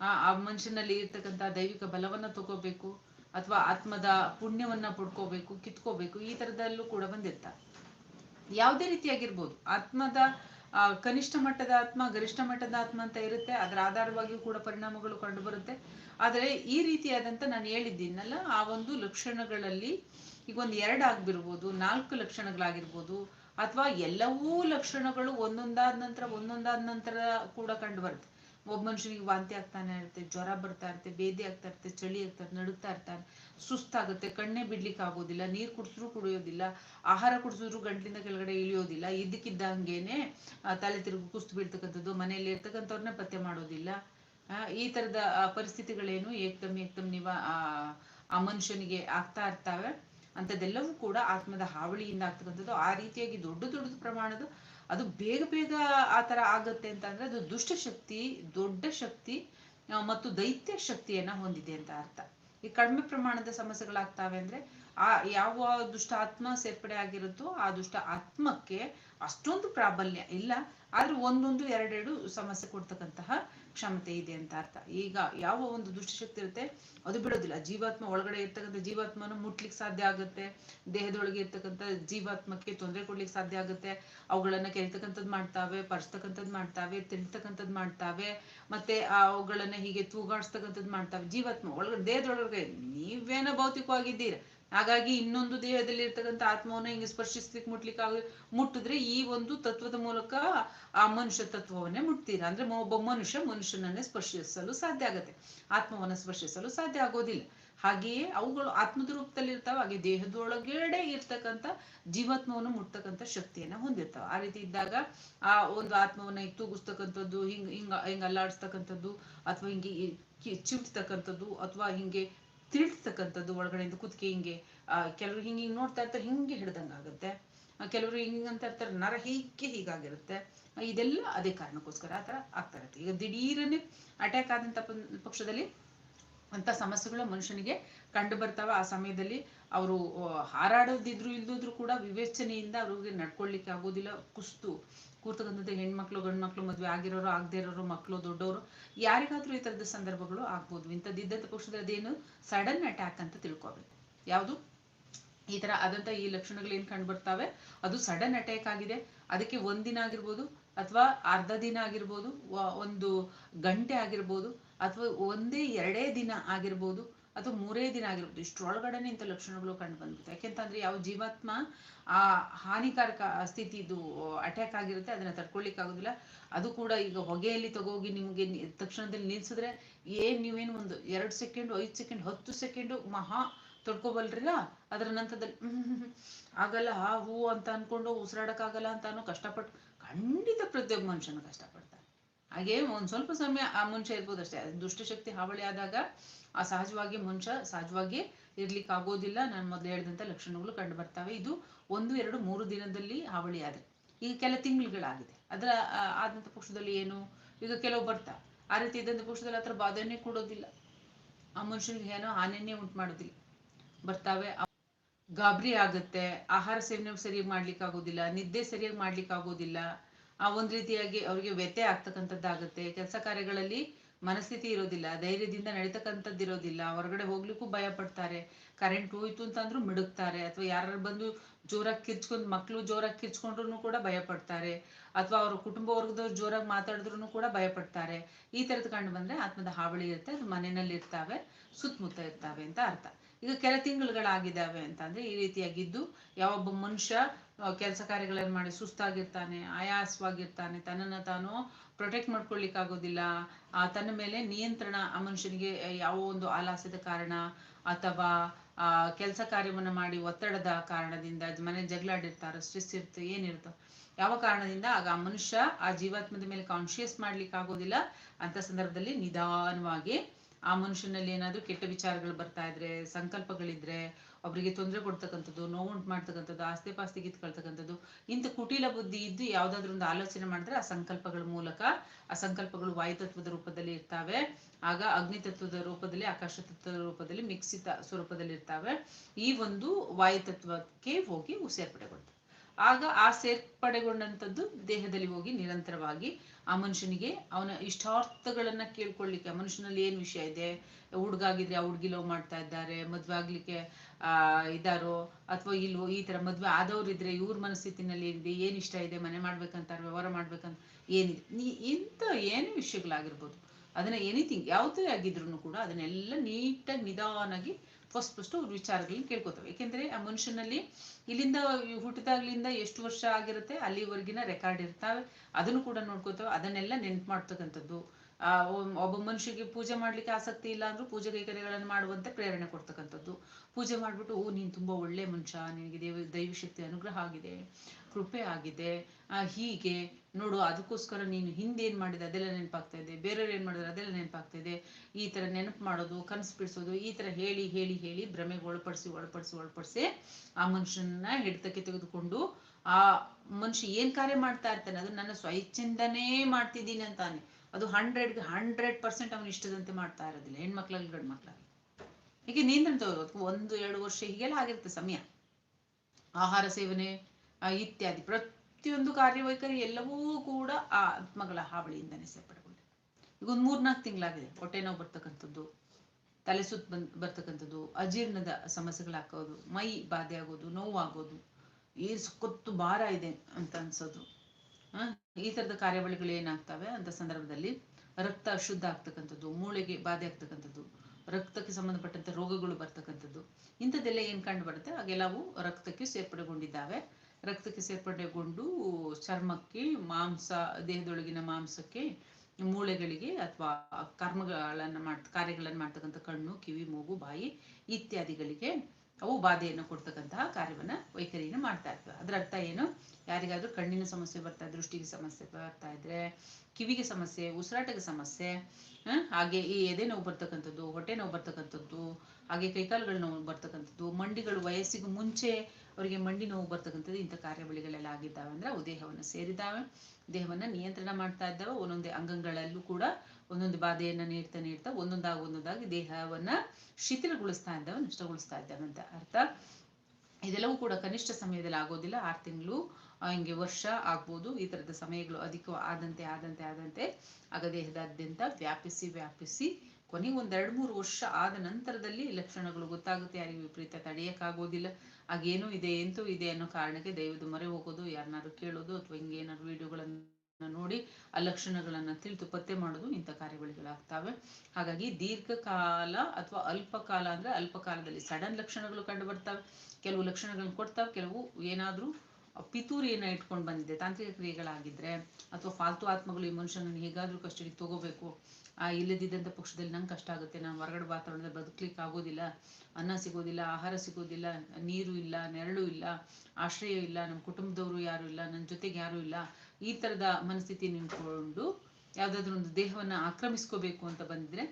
ಆ ಆ ಮನುಷ್ಯನಲ್ಲಿ ಇರ್ತಕ್ಕಂಥ ದೈವಿಕ ಬಲವನ್ನ ತಗೋಬೇಕು. ಅಥವಾ ಆತ್ಮದ ಪುಣ್ಯವನ್ನ ಪಡ್ಕೋಬೇಕು, ಕಿತ್ಕೋಬೇಕು. ಈ ತರದಲ್ಲೂ ಕೂಡ ಬಂದಿರ್ತಾರೆ ಯಾವುದೇ ರೀತಿಯಾಗಿರ್ಬೋದು. ಆತ್ಮದ ಕನಿಷ್ಠ ಮಟ್ಟದ ಆತ್ಮ, ಗರಿಷ್ಠ ಮಟ್ಟದ ಆತ್ಮ ಅಂತ ಇರುತ್ತೆ. ಅದರ ಆಧಾರವಾಗಿಯೂ ಕೂಡ ಪರಿಣಾಮಗಳು ಕಂಡು ಬರುತ್ತೆ ಆದರೆ ಈ ರೀತಿಯಾದಂತ ನಾನು ಹೇಳಿದ್ದೀನಲ್ಲ, ಆ ಒಂದು ಲಕ್ಷಣಗಳಲ್ಲಿ ಈಗ ಒಂದು ಎರಡು ಆಗ್ಬಿರ್ಬೋದು, ನಾಲ್ಕು ಲಕ್ಷಣಗಳಾಗಿರ್ಬೋದು ಅಥವಾ ಎಲ್ಲವೂ ಲಕ್ಷಣಗಳು ಒಂದೊಂದಾದ ನಂತರ ಒಂದೊಂದಾದ ನಂತರ ಕೂಡ ಕಂಡು ಬರುತ್ತೆ. ಒಬ್ಬ ಮನುಷ್ಯನಿಗೆ ವಾಂತಿ ಆಗ್ತಾನೆ ಇರುತ್ತೆ, ಜ್ವರ ಬರ್ತಾ ಇರುತ್ತೆ, ಬೇದಿ ಆಗ್ತಾ ಇರುತ್ತೆ, ಚಳಿ ಆಗ್ತಾ ಇರುತ್ತೆ ಇರ್ತಾನೆ, ಸುಸ್ತಾಗುತ್ತೆ, ಕಣ್ಣೇ ಬಿಡ್ಲಿಕ್ಕೆ ಆಗೋದಿಲ್ಲ, ನೀರು ಕುಡಿಸಿದ್ರು ಕುಡಿಯೋದಿಲ್ಲ, ಆಹಾರ ಕುಡಿಸಿದ್ರು ಗಂಟ್ಲಿಂದ ಕೆಳಗಡೆ ಇಳಿಯೋದಿಲ್ಲ ಇದಕ್ಕಿದ್ದ ಹಂಗೇನೆ ತಲೆ ತಿರುಗು, ಕುಸ್ತು ಬೀಳ್ತಕ್ಕಂಥದ್ದು, ಮನೆಯಲ್ಲಿ ಇರ್ತಕ್ಕಂಥವ್ರನ್ನೇ ಪತ್ತೆ ಮಾಡೋದಿಲ್ಲ. ಈ ತರದ ಪರಿಸ್ಥಿತಿಗಳೇನು ಏಕ್ದಮ್ ಏಕ್ದಮ್ ನಿವ ಆ ಮನುಷ್ಯನಿಗೆ ಆಗ್ತಾ ಇರ್ತಾವೆ. ಅಂಥದ್ದೆಲ್ಲವೂ ಕೂಡ ಆತ್ಮದ ಹಾವಳಿಯಿಂದ ಆಗ್ತಕ್ಕಂಥದ್ದು ಆ ರೀತಿಯಾಗಿ ದೊಡ್ಡ ದೊಡ್ಡ ಪ್ರಮಾಣದ, ಅದು ಬೇಗ ಬೇಗ ಆ ತರ ಆಗತ್ತೆ ಅಂತ ಅಂದ್ರೆ ಅದು ದುಷ್ಟ ಶಕ್ತಿ, ದೊಡ್ಡ ಶಕ್ತಿ ಮತ್ತು ದೈತ್ಯ ಶಕ್ತಿಯನ್ನ ಹೊಂದಿದೆ ಅಂತ ಅರ್ಥ. ಈ ಕಡಿಮೆ ಪ್ರಮಾಣದ ಸಮಸ್ಯೆಗಳಾಗ್ತಾವೆ ಅಂದ್ರೆ ಆ ಯಾವ ದುಷ್ಟ ಆತ್ಮ ಸೇರ್ಪಡೆ ಆಗಿರುತ್ತೋ ಆ ದುಷ್ಟ ಆತ್ಮಕ್ಕೆ ಅಷ್ಟೊಂದು ಪ್ರಾಬಲ್ಯ ಇಲ್ಲ. ಆದ್ರೆ ಒಂದೊಂದು ಎರಡೆರಡು ಸಮಸ್ಯೆ ಕೊಡ್ತಕ್ಕಂತಹ ಕ್ಷಮತೆ ಇದೆ ಅಂತ ಅರ್ಥ. ಈಗ ಯಾವ ಒಂದು ದುಷ್ಟಶಕ್ತಿ ಇರುತ್ತೆ, ಅದು ಬಿಡೋದಿಲ್ಲ. ಜೀವಾತ್ಮ ಒಳಗಡೆ ಇರ್ತಕ್ಕಂಥ ಜೀವಾತ್ಮನ ಮುಟ್ಲಿಕ್ಕೆ ಸಾಧ್ಯ ಆಗುತ್ತೆ. ದೇಹದೊಳಗೆ ಇರ್ತಕ್ಕಂಥ ಜೀವಾತ್ಮಕ್ಕೆ ತೊಂದರೆ ಕೊಡ್ಲಿಕ್ಕೆ ಸಾಧ್ಯ ಆಗುತ್ತೆ. ಅವುಗಳನ್ನ ಕೆಲ್ತಕ್ಕಂಥದ್ದು ಮಾಡ್ತಾವೆ, ಪರ್ಸ್ತಕ್ಕಂಥದ್ದು ಮಾಡ್ತಾವೆ ತಿಳ್ತಕ್ಕಂಥದ್ದು ಮಾಡ್ತಾವೆ, ಮತ್ತೆ ಅವುಗಳನ್ನ ಹೀಗೆ ತೂಗಾಡಿಸ್ತಕ್ಕಂಥದ್ದು ಮಾಡ್ತಾವೆ. ಜೀವಾತ್ಮ ಒಳಗಡೆ ದೇಹದೊಳಗೆ ನೀವೇನೋ ಭೌತಿಕವಾಗಿದ್ದೀರ. ಹಾಗಾಗಿ ಇನ್ನೊಂದು ದೇಹದಲ್ಲಿ ಇರ್ತಕ್ಕಂಥ ಆತ್ಮವನ್ನ ಹಿಂಗೆ ಸ್ಪರ್ಶಿಸ್ಲಿಕ್ಕೆ ಮುಟ್ಲಿಕ್ಕೆ ಆಗ, ಮುಟ್ಟಿದ್ರೆ ಈ ಒಂದು ತತ್ವದ ಮೂಲಕ ಆ ಮನುಷ್ಯ ತತ್ವವನ್ನೇ ಮುಟ್ತೀರಾ? ಅಂದ್ರೆ ಒಬ್ಬ ಮನುಷ್ಯ ಮನುಷ್ಯನನ್ನೇ ಸ್ಪರ್ಶಿಸಲು ಸಾಧ್ಯ ಆಗತ್ತೆ. ಆತ್ಮವನ್ನ ಸ್ಪರ್ಶಿಸಲು ಸಾಧ್ಯ ಆಗೋದಿಲ್ಲ. ಹಾಗೆಯೇ ಅವುಗಳು ಆತ್ಮದ ರೂಪದಲ್ಲಿ ಇರ್ತಾವ, ಹಾಗೆ ದೇಹದೊಳಗಡೆ ಇರ್ತಕ್ಕಂಥ ಜೀವಾತ್ಮವನ್ನು ಮುಟ್ತಕ್ಕಂಥ ಶಕ್ತಿಯನ್ನ ಹೊಂದಿರ್ತಾವ. ಆ ರೀತಿ ಇದ್ದಾಗ ಆ ಒಂದು ಆತ್ಮವನ್ನ ತೂಗಿಸ್ತಕ್ಕಂಥದ್ದು, ಹಿಂಗ್, ಹಿಂಗ ಹಿಂಗ ಅಲ್ಲಾಡಿಸ್ತಕ್ಕಂಥದ್ದು, ಅಥವಾ ಹಿಂಗೆ ಚಿಮ್ತಕ್ಕಂಥದ್ದು ಅಥವಾ ಹಿಂಗೆ ತಿಳ್ತಕ್ಕಂಥದ್ದು ಒಳಗಡೆಯಿಂದ ಕುತ್ತಿಗೆ ಹಿಂಗೆ ಕೆಲವರು ಹಿಂಗೆ ಹಿಂಗೆ ನೋಡ್ತಾ ಇರ್ತಾರೆ, ಹಿಂಗೆ ಹಿಡ್ದಂಗಾಗುತ್ತೆ ಕೆಲವರು ಹಿಂಗೆ ಅಂತ ಇರ್ತಾರೆ, ನರ ಹೀಗೆ ಹೀಗಾಗಿರುತ್ತೆ. ಇದೆಲ್ಲ ಅದೇ ಕಾರಣಕ್ಕೋಸ್ಕರ ಆ ಥರ ಆಗ್ತಾ ಇರುತ್ತೆ. ಈಗ ದಿಢೀರನೆ ಅಟ್ಯಾಕ್ ಆದಂಥ ಪಕ್ಷದಲ್ಲಿ ಅಂತ ಸಮಸ್ಯೆಗಳು ಮನುಷ್ಯನಿಗೆ ಕಂಡು ಬರ್ತಾವ. ಆ ಸಮಯದಲ್ಲಿ ಅವರು ಹಾರಾಡೋದಿದ್ರು ಇಲ್ದಿದ್ರು ಕೂಡ ವಿವೇಚನೆಯಿಂದ ಅವ್ರಿಗೆ ನಡ್ಕೊಳ್ಳಿಕ್ಕೆ ಆಗೋದಿಲ್ಲ. ಕುಸ್ತು, ಕೂರ್ತಕ್ಕಂಥದ್ದು ಹೆಣ್ಮಕ್ಳು, ಗಂಡ್ಮಕ್ಳು ಮದುವೆ ಆಗಿರೋರು, ಆಗದೆ ಇರೋರು, ಮಕ್ಕಳು, ದೊಡ್ಡವರು, ಯಾರಿಗಾದ್ರೂ ಈ ಥರದ ಸಂದರ್ಭಗಳು ಆಗ್ಬೋದು. ಇಂಥದ್ದಿದ್ದಂಥ ಪಕ್ಷದಲ್ಲಿ ಅದೇನು ಸಡನ್ ಅಟ್ಯಾಕ್ ಅಂತ ತಿಳ್ಕೊಬೇಕು ಯಾವುದು? ಈ ತರ ಆದಂತ ಈ ಲಕ್ಷಣಗಳು ಏನ್ ಕಂಡು ಬರ್ತಾವೆ ಅದು ಸಡನ್ ಅಟ್ಯಾಕ್ ಆಗಿದೆ. ಅದಕ್ಕೆ ಒಂದಿನ ಆಗಿರ್ಬೋದು ಅಥವಾ ಅರ್ಧ ದಿನ ಆಗಿರ್ಬೋದು ಒಂದು ಗಂಟೆ ಆಗಿರ್ಬೋದು ಅಥವಾ ಒಂದೇ ಎರಡೇ ದಿನ ಆಗಿರ್ಬೋದು ಅಥವಾ ಮೂರೇ ದಿನ ಆಗಿರ್ಬೋದು. ಇಷ್ಟರೊಳಗಡೆನೆ ಇಂಥ ಲಕ್ಷಣಗಳು ಕಂಡು ಬಂದ್ಬಿಡುತ್ತೆ. ಯಾಕೆಂತಂದ್ರೆ ಯಾವ ಜೀವಾತ್ಮ ಆ ಹಾನಿಕಾರಕ ಸ್ಥಿತಿ ಇದು ಅಟ್ಯಾಕ್ ಆಗಿರುತ್ತೆ, ಅದನ್ನ ತಡ್ಕೊಳ್ಲಿಕ್ಕೆ ಆಗೋದಿಲ್ಲ ಅದು ಕೂಡ ಈಗ ಹೊಗೆಯಲ್ಲಿ ತಗೋಗಿ ನಿಮ್ಗೆ ತಕ್ಷಣದಲ್ಲಿ ನಿಲ್ಸಿದ್ರೆ ಏನ್ ನೀವೇನು ಒಂದು ಎರಡು ಸೆಕೆಂಡ್, ಐದು ಸೆಕೆಂಡ್, ಹತ್ತು ಸೆಕೆಂಡು ಮಹಾ ತೊಡ್ಕೊಬಲ್ರಿಲ್ಲ. ಅದರ ನಂತರದಲ್ಲಿ ಆಗಲ್ಲ ಹೂ ಅಂತ ಅನ್ಕೊಂಡು ಉಸಿರಾಡಕ್ಕಾಗಲ್ಲ ಅನ್ನೋ ಕಷ್ಟಪಟ್ಟು ಖಂಡಿತ ಪ್ರತಿಯೊಬ್ಬ ಮನುಷ್ಯನ ಕಷ್ಟಪಡ್ತಾನೆ. ಹಾಗೆ ಒಂದ್ ಸ್ವಲ್ಪ ಸಮಯ ಆ ಮನುಷ್ಯ ಇರ್ಬೋದು ಅಷ್ಟೇ ದುಷ್ಟಶಕ್ತಿ ಹಾವಳಿ ಆದಾಗ ಆ ಸಹಜವಾಗಿ ಮನುಷ್ಯ ಸಹಜವಾಗಿ ಇರ್ಲಿಕ್ಕೆ ಆಗೋದಿಲ್ಲ. ನಾನು ಮೊದಲು ಹೇಳಿದಂತ ಲಕ್ಷಣಗಳು ಕಂಡು ಬರ್ತವೆ. ಇದು ಒಂದು, ಎರಡು, ಮೂರು ದಿನದಲ್ಲಿ ಹಾವಳಿ ಆದ್ರೆ. ಈಗ ಕೆಲ ತಿಂಗಳುಗಳಾಗಿದೆ. ಅದರ ಆದಂತ ಪಕ್ಷದಲ್ಲಿ ಏನು? ಈಗ ಕೆಲವು ಬರ್ತಾ. ಆ ರೀತಿ ಇದ್ದಂತ ಪಕ್ಷದಲ್ಲಿ ಹತ್ರ ಬಾಧೆನೇ ಕೊಡೋದಿಲ್ಲ. ಆ ಮನುಷ್ಯನಿಗೆ ಏನೋ ಹಾನಿಯನ್ನೇ ಉಂಟು ಮಾಡೋದಿಲ್ಲ. ಬರ್ತಾವೆ. ಗಾಬರಿ ಆಗುತ್ತೆ. ಆಹಾರ ಸೇವನೆ ಸರಿಯಾಗಿ ಮಾಡ್ಲಿಕ್ಕೆ ಆಗೋದಿಲ್ಲ ನಿದ್ದೆ ಸರಿಯಾಗಿ ಮಾಡ್ಲಿಕ್ಕೆ ಆಗೋದಿಲ್ಲ ಆ ಒಂದ್ ರೀತಿಯಾಗಿ ಅವ್ರಿಗೆ ವ್ಯತ್ಯಯ ಆಗ್ತಕ್ಕಂಥದ್ದಾಗುತ್ತೆ ಕೆಲಸ ಕಾರ್ಯಗಳಲ್ಲಿ ಮನಸ್ಥಿತಿ ಇರೋದಿಲ್ಲ, ಧೈರ್ಯದಿಂದ ನಡೀತಕ್ಕಂಥದ್ದು ಇರೋದಿಲ್ಲ. ಹೊರಗಡೆ ಹೋಗ್ಲಿಕ್ಕೂ ಭಯ ಪಡ್ತಾರೆ. ಕರೆಂಟ್ ಹೋಯ್ತು ಅಂತಂದ್ರೂ ಮಿಡುಕ್ತಾರೆ. ಅಥವಾ ಯಾರು ಬಂದು ಜೋರಾಗಿ ಕಿರ್ಚ್ಕೊಂಡ್, ಮಕ್ಳು ಜೋರಾಗಿ ಕಿರ್ಚ್ಕೊಂಡ್ರು ಕೂಡ ಭಯ ಪಡ್ತಾರೆ. ಅಥವಾ ಅವ್ರ ಕುಟುಂಬ ವರ್ಗದವ್ರು ಜೋರಾಗಿ ಮಾತಾಡಿದ್ರು ಕೂಡ ಭಯ ಪಡ್ತಾರೆ. ಈ ತರದ್ ಕಂಡು ಬಂದ್ರೆ ಆತ್ಮದ ಹಾವಳಿ ಇರುತ್ತೆ, ಅದು ಮನೆಯಲ್ಲಿ ಇರ್ತಾವೆ, ಸುತ್ತಮುತ್ತ ಇರ್ತಾವೆ ಅಂತ ಅರ್ಥ. ಈಗ ಕೆಲ ತಿಂಗಳುಗಳಾಗಿದ್ದಾವೆ ಅಂತಂದ್ರೆ ಈ ರೀತಿಯಾಗಿದ್ದು, ಯಾವೊಬ್ಬ ಮನುಷ್ಯ ಕೆಲಸ ಕಾರ್ಯಗಳನ್ನು ಮಾಡಿ ಸುಸ್ತಾಗಿರ್ತಾನೆ, ಆಯಾಸವಾಗಿರ್ತಾನೆ, ತನ್ನನ್ನ ತಾನು ಪ್ರೊಟೆಕ್ಟ್ ಆ, ತನ್ನ ಮೇಲೆ ನಿಯಂತ್ರಣ ಆ ಮನುಷ್ಯನಿಗೆ ಯಾವ ಒಂದು ಆಲಾಸದ ಕಾರಣ ಅಥವಾ, ಆ, ಕೆಲಸ ಕಾರ್ಯವನ್ನ ಮಾಡಿ ಒತ್ತಡದ ಕಾರಣದಿಂದ ಮನೆ ಜಗಳಾಡಿರ್ತಾರ ಸ್ಟ್ರೆಸ್ ಇರ್ತ ಏನಿರ್ತ ಯಾವ ಕಾರಣದಿಂದ ಆಗ ಆ ಮನುಷ್ಯ ಆ ಜೀವಾತ್ಮದ ಮೇಲೆ ಕಾನ್ಶಿಯಸ್ ಮಾಡ್ಲಿಕ್ಕೆ ಆಗೋದಿಲ್ಲ ಅಂತ ಸಂದರ್ಭದಲ್ಲಿ ನಿಧಾನವಾಗಿ ಆ ಮನುಷ್ಯನಲ್ಲಿ ಏನಾದ್ರೂ ಕೆಟ್ಟ ವಿಚಾರಗಳು ಬರ್ತಾ ಇದ್ರೆ, ಸಂಕಲ್ಪಗಳಿದ್ರೆ ಒಬ್ಬರಿಗೆ ತೊಂದರೆ ಕೊಡ್ತಕ್ಕಂಥದ್ದು ನೋವುಂಟು ಮಾಡ್ತಕ್ಕಂಥದ್ದು ಆಸ್ತಿ ಪಾಸ್ತಿ ಕಿತ್ಕೊಳ್ತಕ್ಕಂಥದ್ದು, ಇಂಥ ಕುಟಿಲ ಬುದ್ಧಿ ಇದ್ದು ಯಾವುದಾದ್ರೂ ಒಂದು ಆಲೋಚನೆ ಮಾಡಿದ್ರೆ ಆ ಸಂಕಲ್ಪಗಳ ಮೂಲಕ, ಆ ಸಂಕಲ್ಪಗಳು ವಾಯುತತ್ವದ ರೂಪದಲ್ಲಿ ಇರ್ತಾವೆ. ಆಗ ಅಗ್ನಿ ತತ್ವದ ರೂಪದಲ್ಲಿ, ಆಕಾಶ ತತ್ವದ ರೂಪದಲ್ಲಿ, ಮಿಕ್ಸಿತ ಸ್ವರೂಪದಲ್ಲಿ ಇರ್ತಾವೆ. ಈ ಒಂದು ವಾಯುತತ್ವಕ್ಕೆ ಹೋಗಿ ಸೇರ್ಪಡೆಗೊಳ್ತವೆ ಆಗ ಆ ಸೇರ್ಪಡೆಗೊಂಡಂಥದ್ದು ದೇಹದಲ್ಲಿ ಹೋಗಿ ನಿರಂತರವಾಗಿ ಆ ಮನುಷ್ಯನಿಗೆ ಅವನ ಇಷ್ಟಾರ್ಥಗಳನ್ನ ಕೇಳ್ಕೊಳ್ಳಿಕ್ಕೆ ಆ ಮನುಷ್ಯನಲ್ಲಿ ಏನ್ ವಿಷಯ ಇದೆ? ಹುಡುಗಾಗಿದ್ರೆ ಹುಡುಗಿ ಲವ್ ಮಾಡ್ತಾ ಇದ್ದಾರೆ, ಮದ್ವೆ ಆಗ್ಲಿಕ್ಕೆ, ಆ, ಇದಾರೋ ಅಥವಾ ಇಲ್ವೋ ಈ ತರ ಮದ್ವೆ ಆದವ್ರಿದ್ರೆ ಇವ್ರ ಮನಸ್ಥಿತಿನಲ್ಲಿ ಏನಿದೆ, ಏನ್ ಇಷ್ಟ ಇದೆ, ಮನೆ ಮಾಡ್ಬೇಕಂತ ವ್ಯವಹಾರ ಮಾಡ್ಬೇಕಂತ ಏನಿದೆ, ನೀ ಇಂಥ ಏನು ವಿಷಯಗಳಾಗಿರ್ಬೋದು, ಅದನ್ನ ಎನಿಥಿಂಗ್ ಯಾವುದೇ ಆಗಿದ್ರು ಕೂಡ ಅದನ್ನೆಲ್ಲ ನೀಟಾಗಿ ನಿಧಾನಾಗಿ ಫಸ್ಟ್ ಫಸ್ಟ್ ಅವ್ರ ವಿಚಾರಗಳನ್ನ ಕೇಳ್ಕೊತವೆ. ಯಾಕೆಂದ್ರೆ ಆ ಮನುಷ್ಯನಲ್ಲಿ ಇಲ್ಲಿಂದ ಹುಟ್ಟಿದಾಗ್ಲಿಂದ ಎಷ್ಟು ವರ್ಷ ಆಗಿರುತ್ತೆ, ಅಲ್ಲಿವರೆಗಿನ ರೆಕಾರ್ಡ್ ಇರ್ತಾವೆ, ಅದನ್ನು ಕೂಡ ನೋಡ್ಕೋತವೆ, ಅದನ್ನೆಲ್ಲ ನೆನ್ಪು ಮಾಡ್ತಕ್ಕಂಥದ್ದು. ಆ ಒಬ್ಬ ಮನುಷ್ಯಗೆ ಪೂಜೆ ಮಾಡ್ಲಿಕ್ಕೆ ಆಸಕ್ತಿ ಇಲ್ಲ ಅಂದ್ರೂ ಪೂಜೆ ಕೈಕರ್ಯಗಳನ್ನು ಮಾಡುವಂತೆ ಪ್ರೇರಣೆ ಕೊಡ್ತಕ್ಕಂಥದ್ದು. ಪೂಜೆ ಮಾಡ್ಬಿಟ್ಟು, ಓ, ನೀನ್ ತುಂಬಾ ಒಳ್ಳೆ ಮನುಷ್ಯ, ನಿನಗೆ ದೇವ, ದೈವಶಕ್ತಿ ಅನುಗ್ರಹ ಆಗಿದೆ, ಕೃಪೆ ಆಗಿದೆ, ಆ, ಹೀಗೆ ನೋಡು, ಅದಕ್ಕೋಸ್ಕರ ನೀನು ಏನ್ ಮಾಡಿದೆ, ಅದೆಲ್ಲ ನೆನಪಾಗ್ತಾ ಇದೆ, ಬೇರೆಯವ್ರು ಏನ್ ಮಾಡಿದ್ರೆ, ಅದೆಲ್ಲ ನೆನಪಾಗ್ತಾ ಇದೆ, ಈ ತರ ನೆನಪು ಮಾಡೋದು, ಕನಸು ಬಿಡಿಸೋದು, ಈ ತರ ಹೇಳಿ ಹೇಳಿ ಹೇಳಿ ಭ್ರಮೆಗೆ ಒಳಪಡಿಸಿ ಒಳಪಡಿಸಿ ಒಳಪಡಿಸಿ ಆ ಮನುಷ್ಯನ ಹಿಡಿತಕ್ಕೆ ತೆಗೆದುಕೊಂಡು ಆ ಮನುಷ್ಯ ಏನ್ ಕಾರ್ಯ ಮಾಡ್ತಾ ಇರ್ತಾನೆ ಅದು ನನ್ನ ಸ್ವಇಚ್ಛೆಯಿಂದನೇ ಮಾಡ್ತಿದ್ದೀನಿ ಅಂತಾನೆ. ಅದು ಹಂಡ್ರೆಡ್ಗೆ ಹಂಡ್ರೆಡ್ ಪರ್ಸೆಂಟ್ ಅವನು ಇಷ್ಟದಂತೆ ಮಾಡ್ತಾ ಇರೋದಿಲ್ಲ. ಹೆಣ್ಮಕ್ಳಲ್ಲಿ ಗಂಡು ಮಕ್ಳಲ್ಲಿ ಹೀಗೆ ನಿಯಂತ್ರಣ ತಗೋಬೇಕು ಒಂದು, ಎರಡು ವರ್ಷ ಹೀಗೆಲ್ಲ ಆಗಿರುತ್ತೆ ಸಮಯ. ಆಹಾರ ಸೇವನೆ ಇತ್ಯಾದಿ. ಪ್ರತಿಯೊಂದು ಕಾರ್ಯವೈಖರಿ ಎಲ್ಲವೂ ಕೂಡ ಆ ಆತ್ಮಗಳ ಹಾವಳಿಯಿಂದನೇ ಸೇರ್ಪಡೆಗೊಂಡಿದೆ. ಈಗ ಒಂದು ಮೂರ್ನಾಲ್ಕು ತಿಂಗಳಾಗಿದೆ. ಹೊಟ್ಟೆ ನೋವು ಬರ್ತಕ್ಕಂಥದ್ದು, ತಲೆ ಸುತ್ತ ಬಂದ್, ಬರ್ತಕ್ಕಂಥದ್ದು, ಅಜೀರ್ಣದ ಸಮಸ್ಯೆಗಳಾಕೋದು ಮೈ ಬಾಧೆ ಆಗೋದು ನೋವಾಗೋದು ಏನ್ ಸುಕ್ಕತ್ತು ಭಾರ ಇದೆ ಅಂತ ಅನ್ಸೋದು. ಈ ತರದ ಕಾರ್ಯಾವಳಿಗಳು ಏನಾಗ್ತವೆ ಅಂತ ಸಂದರ್ಭದಲ್ಲಿ ರಕ್ತ ಅಶುದ್ಧ ಆಗ್ತಕ್ಕಂಥದ್ದು, ಮೂಳೆಗೆ ಬಾಧೆ ಆಗ್ತಕ್ಕಂಥದ್ದು, ರಕ್ತಕ್ಕೆ ಸಂಬಂಧಪಟ್ಟಂತ ರೋಗಗಳು ಬರ್ತಕ್ಕಂಥದ್ದು, ಇಂಥದ್ದೆಲ್ಲ ಏನ್ ಕಂಡು ಬರುತ್ತೆ ಹಾಗೆಲ್ಲವೂ ರಕ್ತಕ್ಕೆ ಸೇರ್ಪಡೆಗೊಂಡಿದ್ದಾವೆ. ರಕ್ತಕ್ಕೆ ಸೇರ್ಪಡೆಗೊಂಡು ಚರ್ಮಕ್ಕೆ, ಮಾಂಸ, ದೇಹದೊಳಗಿನ ಮಾಂಸಕ್ಕೆ, ಮೂಳೆಗಳಿಗೆ ಅಥವಾ ಕರ್ಮಗಳನ್ನ ಮಾಡ್, ಕಾರ್ಯಗಳನ್ನು ಮಾಡ್ತಕ್ಕಂಥ ಕಣ್ಣು, ಕಿವಿ, ಮೂಗು, ಬಾಯಿ ಇತ್ಯಾದಿಗಳಿಗೆ ಅವು ಬಾಧೆಯನ್ನು ಕೊಡ್ತಕ್ಕಂತಹ ಕಾರ್ಯವನ್ನ ವೈಖರಿಯನ್ನು ಮಾಡ್ತಾ ಇರ್ತವೆ. ಅದರ ಅರ್ಥ ಏನು? ಯಾರಿಗಾದ್ರೂ ಕಣ್ಣಿನ ಸಮಸ್ಯೆ ಬರ್ತಾ, ದೃಷ್ಟಿಗೆ ಸಮಸ್ಯೆ ಬರ್ತಾ ಇದ್ರೆ, ಕಿವಿಗೆ ಸಮಸ್ಯೆ ಉಸಿರಾಟದ ಸಮಸ್ಯೆ ಹಾಗೆ ಈ ಎದೆ ನೋವು ಬರ್ತಕ್ಕಂಥದ್ದು, ಹೊಟ್ಟೆ ನೋವು ಬರ್ತಕ್ಕಂಥದ್ದು, ಹಾಗೆ ಕೈಕಾಲುಗಳ ನೋವು ಬರ್ತಕ್ಕಂಥದ್ದು, ಮಂಡಿಗಳು ವಯಸ್ಸಿಗೂ ಮುಂಚೆ ಅವರಿಗೆ ಮಂಡಿ ನೋವು ಬರ್ತಕ್ಕಂಥದ್ದು ಇಂಥ ಕಾರ್ಯವಳಿಗಳೆಲ್ಲ ಆಗಿದ್ದಾವೆ ಅಂದ್ರೆ ಅವು ದೇಹವನ್ನು ಸೇರಿದ್ದಾವೆ. ದೇಹವನ್ನ ನಿಯಂತ್ರಣ ಮಾಡ್ತಾ ಇದ್ದಾವೆ. ಒಂದೊಂದೇ ಅಂಗಗಳಲ್ಲೂ ಕೂಡ ಒಂದೊಂದು ಬಾಧೆಯನ್ನ ನೀಡ್ತಾ ನೀಡ್ತಾ ಒಂದೊಂದಾಗಿ ಒಂದೊಂದಾಗಿ ದೇಹವನ್ನ ಶಿಥಿಲಗೊಳಿಸ್ತಾ ಇದ್ದಾವೆ, ನಷ್ಟಗೊಳಿಸ್ತಾ ಇದ್ದಾವೆ ಅಂತ ಅರ್ಥ. ಇದೆಲ್ಲವೂ ಕೂಡ ಕನಿಷ್ಠ ಸಮಯದಲ್ಲಿ ಆಗೋದಿಲ್ಲ. ಆರು ತಿಂಗಳು ಹಿಂಗೆ ವರ್ಷ ಆಗ್ಬೋದು. ಈ ತರದ ಸಮಯಗಳು ಅಧಿಕ ಆದಂತೆ ಆದಂತೆ ಆದಂತೆ ಆಗ ದೇಹದಾದ್ಯಂತ ವ್ಯಾಪಿಸಿ ವ್ಯಾಪಿಸಿ ಕೊನೆಗೆ ಒಂದ್ ಎರಡ್ ಮೂರು ವರ್ಷ ಆದ ನಂತರದಲ್ಲಿ ಲಕ್ಷಣಗಳು ಗೊತ್ತಾಗುತ್ತೆ. ಯಾರಿಗೂ ವಿಪರೀತ ತಡೆಯಕ್ಕಾಗೋದಿಲ್ಲ. ಆಗೇನೋ ಇದೆ ಎಂತೂ ಇದೆ ಅನ್ನೋ ಕಾರಣಕ್ಕೆ ದಯವಿಟ್ಟು ಮೊರೆ ಹೋಗೋದು ಯಾರನ್ನಾರು ಕೇಳೋದು ಅಥವಾ ಹಿಂಗೇನಾದ್ರು ವಿಡಿಯೋಗಳನ್ನು ನೋಡಿ ಆ ಲಕ್ಷಣಗಳನ್ನ ತಿಳಿದು ಪತ್ತೆ ಮಾಡೋದು ಇಂಥ ಕಾರ್ಯಗಳಿಗಳಾಗ್ತವೆ. ಹಾಗಾಗಿ ದೀರ್ಘಕಾಲ ಅಥವಾ ಅಲ್ಪಕಾಲ ಅಂದ್ರೆ ಅಲ್ಪಕಾಲದಲ್ಲಿ ಸಡನ್ ಲಕ್ಷಣಗಳು ಕಂಡು ಬರ್ತವೆ ಕೆಲವು ಲಕ್ಷಣಗಳನ್ನ ಕೊಡ್ತಾವೆ, ಕೆಲವು ಏನಾದ್ರೂ ಪಿತೂರಿಯನ್ನ ಇಟ್ಕೊಂಡು ಬಂದಿದೆ ತಾಂತ್ರಿಕ ಕ್ರಿಯೆಗಳಾಗಿದ್ರೆ ಅಥವಾ ಫಾಲ್ತು ಆತ್ಮಗಳು ಈ ಮನುಷ್ಯನನ್ನು ಹೇಗಾದ್ರೂ ಕಸ್ಟಡಿ ತಗೋಬೇಕು ಇಲ್ಲದಿದ್ದಂಥ ಪಕ್ಷದಲ್ಲಿ ನಂಗೆ ಕಷ್ಟ ಆಗುತ್ತೆ. ನಾನು ಹೊರಗಡೆ ವಾತಾವರಣದಲ್ಲಿ ಬದುಕಲಿಕ್ಕೆ ಆಗೋದಿಲ್ಲ. ಅನ್ನ ಸಿಗೋದಿಲ್ಲ, ಆಹಾರ ಸಿಗೋದಿಲ್ಲ, ನೀರು ಇಲ್ಲ, ನೆರಳು ಇಲ್ಲ, ಆಶ್ರಯ ಇಲ್ಲ ನಮ್ಮ ಕುಟುಂಬದವರು ಯಾರು ಇಲ್ಲ ನನ್ನ ಜೊತೆಗೆ ಯಾರು ಇಲ್ಲ. ಈ ತರದ ಮನಸ್ಥಿತಿ ನಿಂತ್ಕೊಂಡು ಯಾವುದಾದ್ರೂ ಒಂದು ದೇಹವನ್ನ ಆಕ್ರಮಿಸ್ಕೋಬೇಕು ಅಂತ ಬಂದಿದ್ರೆ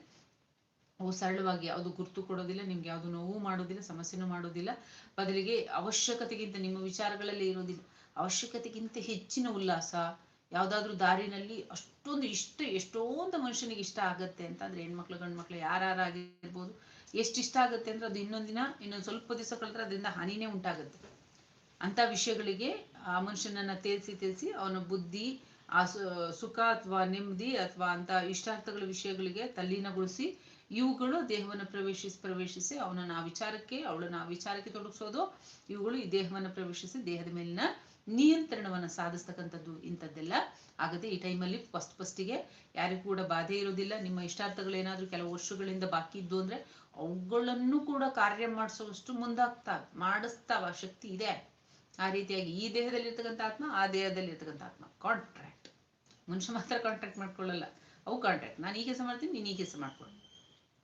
ಅವು ಸರಳವಾಗಿ ಯಾವುದು ಗುರುತು ಕೊಡೋದಿಲ್ಲ, ನಿಮ್ಗೆ ಯಾವುದು ನೋವು ಮಾಡೋದಿಲ್ಲ, ಸಮಸ್ಯೆನೂ ಮಾಡೋದಿಲ್ಲ. ಬದಲಿಗೆ ಅವಶ್ಯಕತೆಗಿಂತ ನಿಮ್ಮ ವಿಚಾರಗಳಲ್ಲಿ ಇರೋದಿಲ್ಲ. ಅವಶ್ಯಕತೆಗಿಂತ ಹೆಚ್ಚಿನ ಉಲ್ಲಾಸ ಯಾವ್ದಾದ್ರು ದಾರಿನಲ್ಲಿ ಅಷ್ಟೊಂದು ಇಷ್ಟ, ಎಷ್ಟೊಂದು ಮನುಷ್ಯನಿಗೆ ಇಷ್ಟ ಆಗತ್ತೆ ಅಂತ ಅಂದ್ರೆ ಹೆಣ್ಮಕ್ಳು ಗಂಡು ಮಕ್ಳು ಯಾರಾಗಿರ್ಬೋದು ಎಷ್ಟು ಇಷ್ಟ ಆಗುತ್ತೆ ಅಂದ್ರೆ ಅದು ಇನ್ನೊಂದಿನ ಇನ್ನೊಂದು ಸ್ವಲ್ಪ ದಿವಸ ಕಳೆದ್ರೆ ಅದರಿಂದ ಹಾನಿನೇ ಉಂಟಾಗುತ್ತೆ. ಅಂತ ವಿಷಯಗಳಿಗೆ ಆ ಮನುಷ್ಯನನ್ನ ತೇಲ್ಸಿ ತೇಲ್ಸಿ ಅವನ ಬುದ್ಧಿ, ಆ ಸುಖ ಅಥವಾ ನೆಮ್ಮದಿ ಅಥವಾ ಅಂತ ಇಷ್ಟಾರ್ಥಗಳ ವಿಷಯಗಳಿಗೆ ತಲ್ಲೀನಗೊಳಿಸಿ ಇವುಗಳು ದೇಹವನ್ನು ಪ್ರವೇಶಿಸಿ ಪ್ರವೇಶಿಸಿ ಅವನನ್ನ ಆ ವಿಚಾರಕ್ಕೆ, ಅವಳನ್ನ ಆ ವಿಚಾರಕ್ಕೆ ತೊಡಗಿಸೋದು, ಇವುಗಳು ಈ ದೇಹವನ್ನು ಪ್ರವೇಶಿಸಿ ದೇಹದ ಮೇಲಿನ ನಿಯಂತ್ರಣವನ್ನ ಸಾಧಿಸ್ತಕ್ಕಂಥದ್ದು ಇಂಥದ್ದೆಲ್ಲ. ಆಗತ್ತೆ ಈ ಟೈಮಲ್ಲಿ ಫಸ್ಟ್ ಫಸ್ಟಿಗೆ ಯಾರಿಗೂ ಕೂಡ ಬಾಧೆ ಇರೋದಿಲ್ಲ. ನಿಮ್ಮ ಇಷ್ಟಾರ್ಥಗಳು ಏನಾದ್ರೂ ಕೆಲವು ವರ್ಷಗಳಿಂದ ಬಾಕಿ ಇದ್ದು ಅಂದ್ರೆ ಅವುಗಳನ್ನು ಕೂಡ ಕಾರ್ಯ ಮಾಡಿಸುವಷ್ಟು ಮುಂದಾಗ್ತಾ ಮಾಡಿಸ್ತಾವ ಶಕ್ತಿ ಇದೆ. ಆ ರೀತಿಯಾಗಿ ಈ ದೇಹದಲ್ಲಿ ಇರ್ತಕ್ಕಂಥ ಆತ್ಮ, ಆ ದೇಹದಲ್ಲಿ ಇರ್ತಕ್ಕಂಥ ಆತ್ಮ. ಕಾಂಟ್ರಾಕ್ಟ್ ಮನುಷ್ಯ ಮಾತ್ರ ಕಾಂಟ್ರಾಕ್ಟ್ ಮಾಡ್ಕೊಳ್ಳಲ್ಲ. ಅವು ಕಾಂಟ್ರಾಕ್ಟ್ ನಾನು ಈ ಕೆಲಸ ಮಾಡ್ತೀನಿ, ನೀನು ಈ ಕೆಲಸ ಮಾಡ್ಕೊಳ್ಳಿ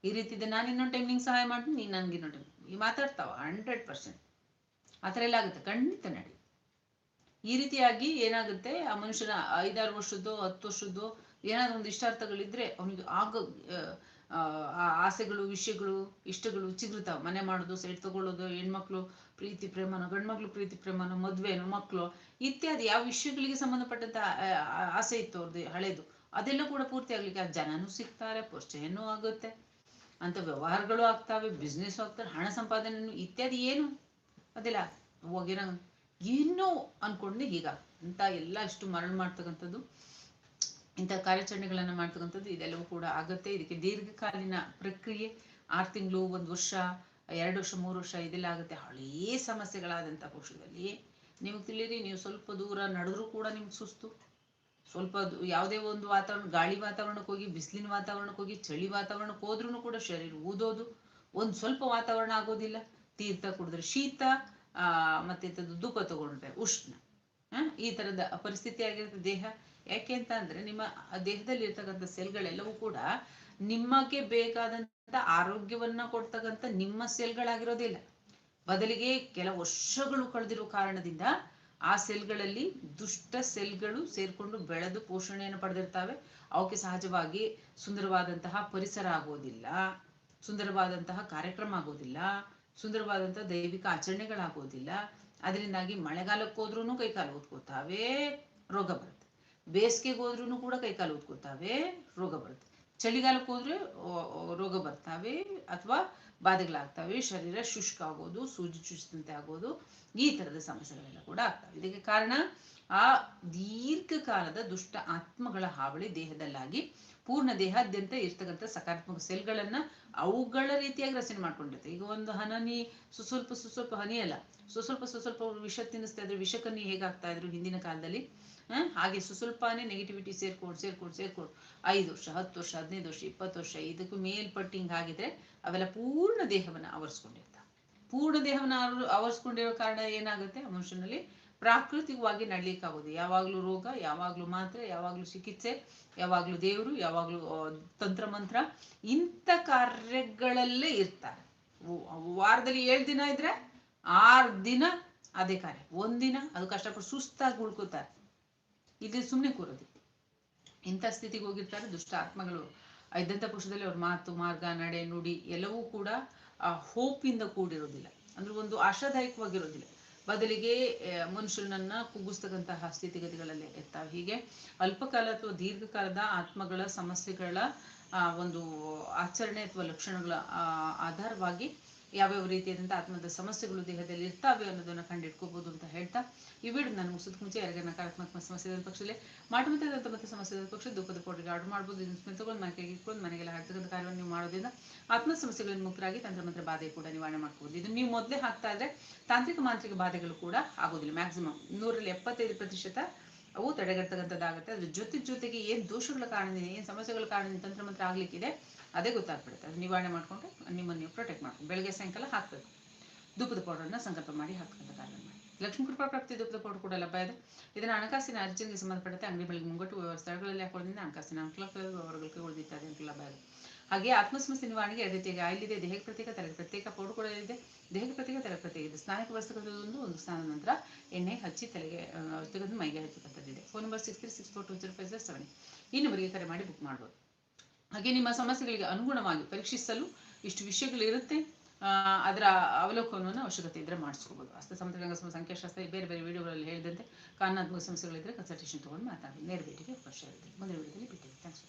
ಈ ರೀತಿ ಇದೆ ನಾನು ಇನ್ನೊಂದು ಟೈಮ್ ನಿಂಗೆ ಸಹಾಯ ಮಾಡ್ತೀನಿ, ನೀನು ನನಗೆ ಇನ್ನೊಂದು ಟೈಮ್ ಈ ಮಾತಾಡ್ತಾವ ಹಂಡ್ರೆಡ್ ಪರ್ಸೆಂಟ್ ಆ ಥರ ಎಲ್ಲ ಆಗುತ್ತೆ. ಖಂಡಿತ ನಡಿ. ಈ ರೀತಿಯಾಗಿ ಏನಾಗುತ್ತೆ? ಆ ಮನುಷ್ಯನ ಐದಾರು ವರ್ಷದ್ದು ಹತ್ತು ವರ್ಷದ್ದು ಏನಾದ್ರು ಒಂದು ಇಷ್ಟಾರ್ಥಗಳಿದ್ರೆ ಅವನಿಗೆ ಆಗ ಆ, ಆಸೆಗಳು ವಿಷಯಗಳು ಇಷ್ಟಗಳು ಚಿಗುರ್ತಾವ. ಮನೆ ಮಾಡೋದು ಸೈಡ್ ತಗೊಳ್ಳೋದು ಹೆಣ್ಮಕ್ಳು ಪ್ರೀತಿ ಪ್ರೇಮನ ಗಂಡ್ಮಕ್ಳು ಪ್ರೀತಿ ಪ್ರೇಮನ ಮದ್ವೆನು ಮಕ್ಕಳು ಇತ್ಯಾದಿ ಯಾವ ವಿಷಯಗಳಿಗೆ ಸಂಬಂಧಪಟ್ಟಂತ ಆಸೆ ಇತ್ತು ಅವ್ರದ್ದು ಹಳೇದು ಅದೆಲ್ಲ ಕೂಡ ಪೂರ್ತಿ ಆಗ್ಲಿಕ್ಕೆ ಆ ಜನನೂ ಸಿಗ್ತಾರೆ ಪರಿಚಯನೂ ಆಗುತ್ತೆ. ಅಂತ ವ್ಯವಹಾರಗಳು ಆಗ್ತಾವೆ ಬಿಸ್ನೆಸ್ ಆಗ್ತಾರೆ ಹಣ ಸಂಪಾದನೆ ಇತ್ಯಾದಿ ಏನು? ಅದೆಲ್ಲ ಹೋಗಿರೋ ಏನೋ ಅನ್ಕೊಂಡೆ ಈಗ ಇಂಥ ಎಲ್ಲ ಇಷ್ಟು ಮರಳು ಮಾಡ್ತಕ್ಕಂಥದ್ದು, ಇಂಥ ಕಾರ್ಯಾಚರಣೆಗಳನ್ನ ಮಾಡ್ತಕ್ಕಂಥದ್ದು ಇದೆಲ್ಲವೂ ಕೂಡ ಆಗುತ್ತೆ. ಇದಕ್ಕೆ ದೀರ್ಘಕಾಲೀನ ಪ್ರಕ್ರಿಯೆ, ಆರು ತಿಂಗಳು, ಒಂದು ವರ್ಷ, ಎರಡು ವರ್ಷ, ಮೂರು ವರ್ಷ ಇದೆಲ್ಲ ಆಗುತ್ತೆ. ಹಳೇ ಸಮಸ್ಯೆಗಳಾದಂಥ ಕೋಶದಲ್ಲಿ ನಿಮಗೆ ತಿಳಿಯಿರಿ ನೀವು ಸ್ವಲ್ಪ ದೂರ ನಡೆದ್ರೂ ಕೂಡ ನಿಮ್ಗೆ ಸುಸ್ತು. ಸ್ವಲ್ಪ ಯಾವುದೇ ಒಂದು ವಾತಾವರಣ, ಗಾಳಿ ವಾತಾವರಣಕ್ಕೆ ಹೋಗಿ, ಬಿಸಿಲಿನ ವಾತಾವರಣಕ್ಕೆ ಹೋಗಿ, ಚಳಿ ವಾತಾವರಣಕ್ಕೆ ಹೋದ್ರೂ ಕೂಡ ಶರೀರ ಊದೋದು. ಒಂದು ಸ್ವಲ್ಪ ವಾತಾವರಣ ಆಗೋದಿಲ್ಲ. ತೀರ್ಥ ಕುಡಿದ್ರೆ ಶೀತ ಆ ಮತ್ತೆ ದುಃಖ ತಗೊಂಡ್ರೆ ಉಷ್ಣ. ಈ ತರದ ಪರಿಸ್ಥಿತಿ ಆಗಿರುತ್ತೆ ದೇಹ. ಯಾಕೆ ಅಂತ ಅಂದ್ರೆ ನಿಮ್ಮ ದೇಹದಲ್ಲಿ ಇರ್ತಕ್ಕಂಥ ಸೆಲ್ಗಳೆಲ್ಲವೂ ಕೂಡ ನಿಮಗೆ ಬೇಕಾದಂತ ಆರೋಗ್ಯವನ್ನ ಕೊಡ್ತಕ್ಕಂಥ ನಿಮ್ಮ ಸೆಲ್ಗಳಾಗಿರೋದಿಲ್ಲ. ಬದಲಿಗೆ ಕೆಲ ವರ್ಷಗಳು ಕಳೆದಿರೋ ಕಾರಣದಿಂದ ಆ ಸೆಲ್ಗಳಲ್ಲಿ ದುಷ್ಟ ಸೆಲ್ಗಳು ಸೇರ್ಕೊಂಡು ಬೆಳೆದು ಪೋಷಣೆಯನ್ನು ಪಡೆದಿರ್ತವೆ. ಅವಕ್ಕೆ ಸಹಜವಾಗಿ ಸುಂದರವಾದಂತಹ ಪರಿಸರ ಆಗೋದಿಲ್ಲ, ಸುಂದರವಾದಂತಹ ಕಾರ್ಯಕ್ರಮ ಆಗೋದಿಲ್ಲ ಸುಂದರವಾದಂತಹ ದೈವಿಕ ಆಚರಣೆಗಳಾಗೋದಿಲ್ಲ. ಅದರಿಂದಾಗಿ ಮಳೆಗಾಲಕ್ಕೆ ಹೋದ್ರೂ ಕೈಕಾಲು ಓದ್ಕೋತಾವೆ ರೋಗ ಬರುತ್ತೆ. ಬೇಸಿಗೆಗೆ ಹೋದ್ರೂ ಕೂಡ ಕೈಕಾಲು ಓದ್ಕೋತಾವೆ ರೋಗ ಬರುತ್ತೆ. ಚಳಿಗಾಲಕ್ಕೆ ಹೋದ್ರೆ ರೋಗ ಬರ್ತಾವೆ ಅಥವಾ ಬಾಧೆಗಳಾಗ್ತಾವೆ. ಶರೀರ ಶುಷ್ಕ ಆಗೋದು, ಸೂಜಿ ಚುಚ್ಚಿದಂತೆ ಆಗೋದು, ಈ ತರದ ಸಮಸ್ಯೆಗಳೆಲ್ಲ ಕೂಡ ಆಗ್ತವೆ. ಇದಕ್ಕೆ ಕಾರಣ ಆ ದೀರ್ಘಕಾಲದ ದುಷ್ಟ ಆತ್ಮಗಳ ಹಾವಳಿ ದೇಹದಲ್ಲಾಗಿ ಪೂರ್ಣ ದೇಹಾದ್ಯಂತ ಇರ್ತಕ್ಕಂಥ ಸಕಾರಾತ್ಮಕ ಸೆಲ್ಗಳನ್ನ ಅವುಗಳ ರೀತಿಯಾಗಿ ರಚನೆ ಮಾಡ್ಕೊಂಡಿರುತ್ತೆ. ಈಗ ಒಂದು ಹನನಿ ಸುಸ್ವಲ್ಪ ಸುಸ್ವಲ್ಪ ಹನಿ ಅಲ್ಲ, ಸುಸ್ವಲ್ಪ ಸುಸ್ವಲ್ಪ ವಿಷ ತಿನ್ನಿಸ್ತಾ ಇದ್ರೆ ವಿಷಕನ್ನಿ ಹೇಗಾಗ್ತಾ ಇದ್ರು ಹಿಂದಿನ ಕಾಲದಲ್ಲಿ? ಹಾಗೆ ಸುಸ್ವಲ್ಪನೇ ನೆಗೆಟಿವಿಟಿ ಸೇರ್ಕೊಂಡು ಸೇರ್ಕೊಂಡು ಸೇರ್ಕೊಂಡು ಐದು ವರ್ಷ, ಹತ್ತು ವರ್ಷ, ಹದಿನೈದು ವರ್ಷ, ಇಪ್ಪತ್ತು ವರ್ಷ, ಇದಕ್ಕೂ ಮೇಲ್ಪಟ್ಟು ಹಿಂಗ್ ಆಗಿದ್ರೆ ಅವೆಲ್ಲ ಪೂರ್ಣ ದೇಹವನ್ನ ಆವರಿಸ್ಕೊಂಡಿರ್ತಾವೆ. ಪೂರ್ಣ ದೇಹವನ್ನ ಆವರ್- ಆವರಿಸ್ಕೊಂಡಿರೋ ಕಾರಣ ಏನಾಗುತ್ತೆ ಮನುಷ್ಯನಲ್ಲಿ? ಪ್ರಾಕೃತಿಕವಾಗಿ ನಡ್ಲಿಕ್ಕಾಗೋದು. ಯಾವಾಗಲೂ ರೋಗ, ಯಾವಾಗಲೂ ಮಾತ್ರೆ, ಯಾವಾಗಲೂ ಚಿಕಿತ್ಸೆ, ಯಾವಾಗಲೂ ದೇವರು, ಯಾವಾಗಲೂ ತಂತ್ರ ಮಂತ್ರ ಇಂಥ ಕಾರ್ಯಗಳಲ್ಲೇ ಇರ್ತಾರೆ. ವಾರದಲ್ಲಿ ಏಳು ದಿನ ಇದ್ರೆ ಆರು ದಿನ ಅದೇ ಕಾರ್ಯ. ಒಂದಿನ ಅದು ಕಷ್ಟಪಟ್ಟು ಸುಸ್ತಾಗಿ ಉಳ್ಕೋತಾರೆ. ಇಲ್ಲಿ ಸುಮ್ಮನೆ ಕೂರೋದು. ಇಂಥ ಸ್ಥಿತಿಗೆ ಹೋಗಿರ್ತಾರೆ ದುಷ್ಟ ಆತ್ಮಗಳು. ಇದ್ದಂಥ ಪುರುಷದಲ್ಲಿ ಅವ್ರ ಮಾತು, ಮಾರ್ಗ, ನಡೆ, ನುಡಿ ಎಲ್ಲವೂ ಕೂಡ ಆ ಹೋಪಿಂದ ಕೂಡಿರೋದಿಲ್ಲ. ಅಂದ್ರೆ ಒಂದು ಆಶಾದಾಯಕವಾಗಿರೋದಿಲ್ಲ. ಬದಲಿಗೆ ಮನುಷ್ಯನನ್ನ ಕುಗ್ಗಿಸ್ತಕ್ಕಂತಹ ಸ್ಥಿತಿಗತಿಗಳಲ್ಲಿ ಇರ್ತಾವೆ. ಹೀಗೆ ಅಲ್ಪಕಾಲ ಅಥವಾ ದೀರ್ಘಕಾಲದ ಆತ್ಮಗಳ ಸಮಸ್ಯೆಗಳ ಒಂದು ಆಚರಣೆ ಅಥವಾ ಲಕ್ಷಣಗಳ ಆಧಾರವಾಗಿ ಯಾವ್ಯಾವ ರೀತಿಯಾದಂಥ ಆತ್ಮದ ಸಮಸ್ಯೆಗಳು ದೇಹದಲ್ಲಿ ಇರ್ತಾವೆ ಅನ್ನೋದನ್ನ ಕಂಡಿಡ್ಕೋಬಹುದು ಅಂತ ಹೇಳ್ತಾ ಈ ವಿಡಿಯೋ ನಾನು ಮುಗಿಸೋದಕ್ಕೆ ಮುಂಚೆ ಯಾರಿಗೆ ನಕಾರಾತ್ಮಕ ಸಮಸ್ಯೆ ಪಕ್ಷದಲ್ಲಿ ಮಾಟಮತದಂತ ಮತ್ತೆ ಸಮಸ್ಯೆ ಇದ್ದ ಪಕ್ಷ ದುಃಖದ ಕೊಡುಗೆ ಆರ್ಡರ್ ಮಾಡ್ಬೋದು. ಇದನ್ನು ಸ್ಮಿತ್ ತಗೊಂಡು ಮನೆಗೆ ಇಟ್ಕೊಂಡು ಮನೆಗೆಲ್ಲ ಹಾಕ್ತಕ್ಕಂಥ ಕಾರ್ಯವನ್ನು ನೀವು ಮಾಡೋದ್ರಿಂದ ಆತ್ಮ ಸಮಸ್ಯೆಗಳನ್ನು ಮುಕ್ತರಾಗಿ ತಂತ್ರಮಂತ್ರ ಬಾಧೆ ಕೂಡ ನಿವಾರಣೆ ಮಾಡ್ಕೋಬಹುದು ಇದು ನೀವು ಮೊದಲೇ ಹಾಕ್ತಾ ಇದ್ರೆ ತಾಂತ್ರಿಕ ಮಾಂತ್ರಿಕ ಬಾಧೆಗಳು ಕೂಡ ಆಗೋದಿಲ್ಲ. ಮ್ಯಾಕ್ಸಿಮಮ್ ನೂರಲ್ಲಿ ಎಪ್ಪತ್ತೈದು ಪ್ರತಿಶತ ಅವು ತಡೆಗಟ್ಟತಕ್ಕಂಥದ್ದಾಗುತ್ತೆ. ಅದ್ರ ಜೊತೆ ಜೊತೆಗೆ ಏನ್ ದೋಷಗಳ ಕಾರಣದಿಂದ ಏನ್ ಸಮಸ್ಯೆಗಳ ಕಾರಣದಿಂದ ತಂತ್ರಮಂತ್ರ ಆಗ್ಲಿಕ್ಕಿದೆ ಅದೇ ಗೊತ್ತಾಗ್ಬಿಡುತ್ತೆ. ಅದು ನಿವಾರಣೆ ಮಾಡಿಕೊಂಡು ನಿಮ್ಮನ್ನು ನೀವು ಪ್ರೊಟೆಕ್ಟ್ ಮಾಡ್ಕೊಂಡು ಬೆಳಗ್ಗೆ ಸಾಯಂಕಾಲ ಹಾಕಬೇಕು. ಧೂಪದ ಪೌಡರ್ನ ಸಂಕಲ್ಪ ಮಾಡಿ ಹಾಕ್ತಕ್ಕಂಥ ಕಾರ್ಯ ಮಾಡಿ. ಲಕ್ಷ್ಮೀ ಕೃಪಾ ಪ್ರಾಪ್ತಿ ಧೂಪದ ಪೌಡರ್ ಕೂಡ ಲಭ್ಯ ಇದೆ. ಇದನ್ನು ಹಣಕಾಸಿನ ಅರ್ಜಿಗೆ ಸಂಬಂಧಪಟ್ಟಂತೆ ಅಂಗಡಿ ಬೆಳಗ್ಗೆ ಮುಂಗಟ್ಟು ಸ್ಥಳಗಳಲ್ಲಿ ಹಾಕೋದ್ರಿಂದ ಹಣಕಾಸಿನ ವ್ಯವಹಾರಗಳಿಗೆ ಉಳಿದಿದ್ದಾರೆ ಅಂತ ಲಭ್ಯ ಇದೆ. ಹಾಗೆ ಆತ್ಮಸಮಸ್ಯೆ ನಿವಾರಣೆಗೆ ಎರಡು ರೀತಿಯಾಗಿ ಆಯಿಲ್ ಇದೆ, ದೇಹಕ್ಕೆ ಪ್ರತ್ಯೇಕ, ತಲೆಗೆ ಪ್ರತ್ಯೇಕ ಪೌಡರ್ ಕೂಡ ಇದೆ. ದೇಹಕ್ಕೆ ಪ್ರತ್ಯೇಕ ತಲೆ ಪ್ರತ್ಯೇಕ ಇದೆ. ಸ್ನಾನಕ್ಕೆ ಬಳಸ್ತಕ್ಕಂಥದ್ದು ಒಂದು ಸ್ನಾನ ನಂತರ ಎಣ್ಣೆ ಹಚ್ಚಿ ತಲೆಗೆ ತೆಗೆದು ಮೈಗೆ ಹಚ್ಚತಕ್ಕಂಥದ್ದಿದೆ phone number six three six four two zero five seven ಈ ನಂಬರಿಗೆ ಕರೆ ಮಾಡಿ ಬುಕ್ ಮಾಡ್ಬೋದು. ಹಾಗೆ ನಿಮ್ಮ ಸಮಸ್ಯೆಗಳಿಗೆ ಅನುಗುಣವಾಗಿ ಪರೀಕ್ಷಿಸಲು ಇಷ್ಟು ವಿಷಯಗಳು ಇರುತ್ತೆ ಆ, ಅದರ ಅವಲೋಕನವನ್ನು ಅವಶ್ಯಕತೆ ಇದ್ರೆ ಮಾಡಿಸ್ಕೋಬಹುದು ಹಸ್ತ ಸಮಸ್ಯೆ ಸಂಖ್ಯಾಶಾಸ್ತ್ರ ಬೇರೆ ಬೇರೆ ವಿಡಿಯೋಗಳಲ್ಲಿ ಹೇಳಿದಂತೆ ಕಾರಣಾತ್ಮಕ ಸಮಸ್ಯೆಗಳಿದ್ದರೆ ಕನ್ಸಲ್ಟೇಷನ್ ತಗೊಂಡು ಮಾತಾಡಿ. ನೇರ ಭೇಟಿಗೆ ಅವಕಾಶ ಇರುತ್ತೆ. ಮುಂದಿನ ವಿಡಿಯೋದಲ್ಲಿ ಬಿಟ್ಟಿದೆ ಥ್ಯಾಂಕ್ಸ್